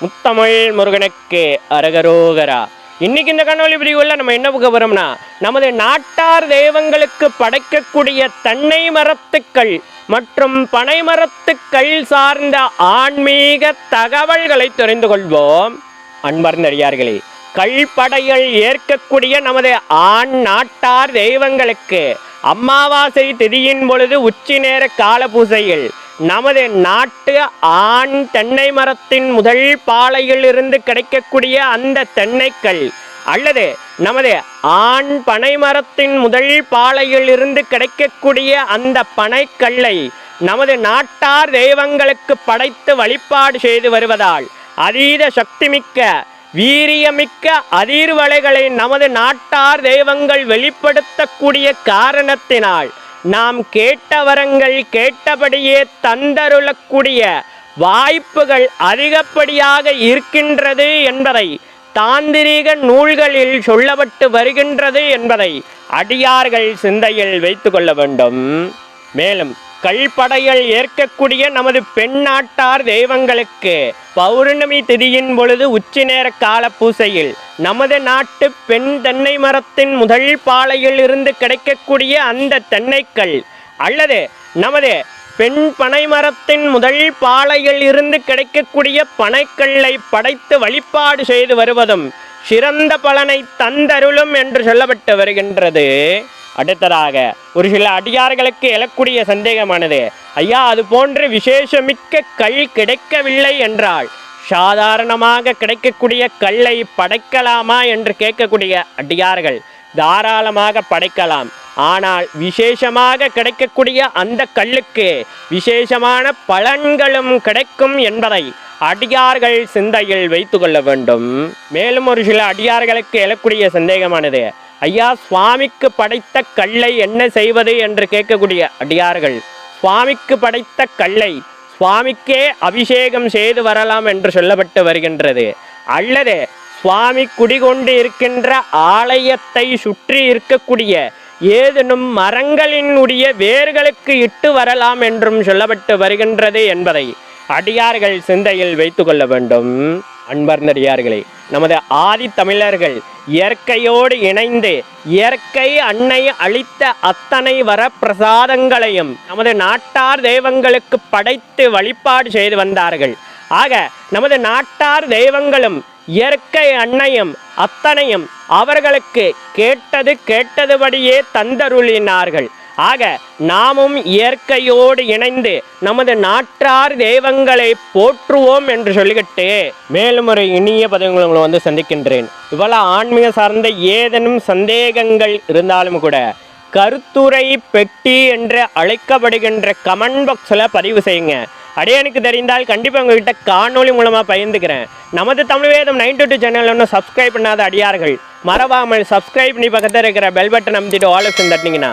முத்தமிழ் முருகனுக்கு அரகரோகரா. இன்னைக்கு இந்த கண்ணொலி பிரிவுல நம்ம என்ன பார்க்க போறோம்னா நமது நாட்டார் தெய்வங்களுக்கு படைக்கக்கூடிய தன்னை மரத்துக்கள் மற்றும் பனை மரத்துக்கள் சார்ந்த ஆன்மீக தகவல்களை தெரிந்து கொள்வோம். அன்பர்ந்தறியார்களே கல்படைகள் ஏற்கக்கூடிய நமது ஆண் நாட்டார் தெய்வங்களுக்கு அமாவாசை திதியின் பொழுது உச்சி நேர கால பூசையில் நமது நாட்டு ஆண் தென்னை மரத்தின் முதல் பாலையில் இருந்து கிடைக்கக்கூடிய அந்த தென்னைக்கள் அல்லது நமது ஆண் பனை மரத்தின் முதல் பாலையில் இருந்து கிடைக்கக்கூடிய அந்த பனைக்கல்லை நமது நாட்டார் தெய்வங்களுக்கு படைத்து வழிபாடு செய்து வருவதால் அதீத சக்திமிக்க வீரியமிக்க அதிர்வலைகளை நமது நாட்டார் தெய்வங்கள் வெளிப்படுத்தக்கூடிய காரணத்தினால் நாம் கேட்ட வரங்கள் கேட்டபடியே தந்தருளக்கூடிய வாய்ப்புகள் அதிகப்படியாக இருக்கின்றது என்பதை தாந்திரீக நூல்களில் சொல்லப்பட்டு வருகின்றது என்பதை அடியார்கள் சிந்தையில் வைத்து கொள்ள வேண்டும். மேலும் கல்படைகள் ஏற்கக்கூடிய நமது பெண் நாட்டார் தெய்வங்களுக்கு பௌர்ணமி திதியின் பொழுது உச்சி நேர கால பூசையில் நமது நாட்டு பெண் தென்னை மரத்தின் முதல் பாலையில் இருந்து கிடைக்கக்கூடிய அந்த தென்னைக்கள் அல்லது நமது பெண் பனை மரத்தின் முதல் பாலையில் இருந்து கிடைக்கக்கூடிய பனைக்கல்லை படைத்து வழிபாடு செய்து வருவதும் சிறந்த பலனை தந்தருளும் என்று சொல்லப்பட்டு வருகின்றது. அடுத்ததாக ஒரு சில அடியார்களுக்கு எழக்கூடிய சந்தேகமானது. ஐயா அது போன்று விசேஷமிக்க கல் கிடைக்கவில்லை என்றால் சாதாரணமாக கிடைக்கக்கூடிய கல்லை படைக்கலாமா என்று கேட்கக்கூடிய அடியார்கள் தாராளமாக படைக்கலாம். ஆனால் விசேஷமாக கிடைக்கக்கூடிய அந்த கல்லுக்கு விசேஷமான பலன்களும் கிடைக்கும் என்பதை அடியார்கள் சிந்தையில் வைத்து கொள்ள வேண்டும். மேலும் ஒரு சில அடியார்களுக்கு எழக்கூடிய சந்தேகமானது. ஐயா சுவாமிக்கு படைத்த கல்லை என்ன செய்வது என்று கேட்கக்கூடிய அடியார்கள் சுவாமிக்கு படைத்த கல்லை சுவாமிக்கே அபிஷேகம் செய்து வரலாம் என்று சொல்லப்பட்டு வருகின்றது. அல்லது சுவாமி குடிகொண்டு இருக்கின்ற ஆலயத்தை சுற்றி இருக்கக்கூடிய ஏதேனும் மரங்களினுடைய வேர்களுக்கு இட்டு வரலாம் என்றும் சொல்லப்பட்டு வருகின்றது என்பதை அடியார்கள் சிந்தையில் வைத்து கொள்ள வேண்டும். அன்பர்ந்தடியார்களே நமது ஆதி தமிழர்கள் இயற்கையோடு இணைந்து இயற்கை அன்னை அளித்த அத்தனை வர பிரசாதங்களையும் நமது நாட்டார் தெய்வங்களுக்கு படைத்து வழிபாடு செய்து வந்தார்கள். ஆக நமது நாட்டார் தெய்வங்களும் இயற்கை அன்னையும் அத்தனையும் அவர்களுக்கு கேட்டது கேட்டதுபடியே தந்தருளினார்கள். ஆக நாமும் இயற்கையோடு இணைந்து நமது நாட்டார் தெய்வங்களை போற்றுவோம் என்று சொல்லிக்கிட்டு மேலும் ஒரு இனிய பதவிகளை உங்களை வந்து சந்திக்கின்றேன். இவ்வளவு ஆன்மீக சார்ந்த ஏதேனும் சந்தேகங்கள் இருந்தாலும் கூட கருத்துரை பெட்டி என்று அழைக்கப்படுகின்ற கமெண்ட் பாக்ஸில் பதிவு செய்யுங்க. அடியனுக்கு தெரிந்தால் கண்டிப்பாக உங்ககிட்ட காணொளி மூலமாக பகிர்ந்துக்கிறேன். நமது தமிழ் வேதம் நைன் டூ சேனல் ஒன்றும் சப்ஸ்கிரைப் பண்ணாத அடியார்கள். மறவாமல் சப்ஸ்கிரைப் பண்ணி பக்கத்தில் இருக்கிற பெல் பட்டன் அமைச்சிட்டு ஆலோசனை தட்டினீங்கன்னா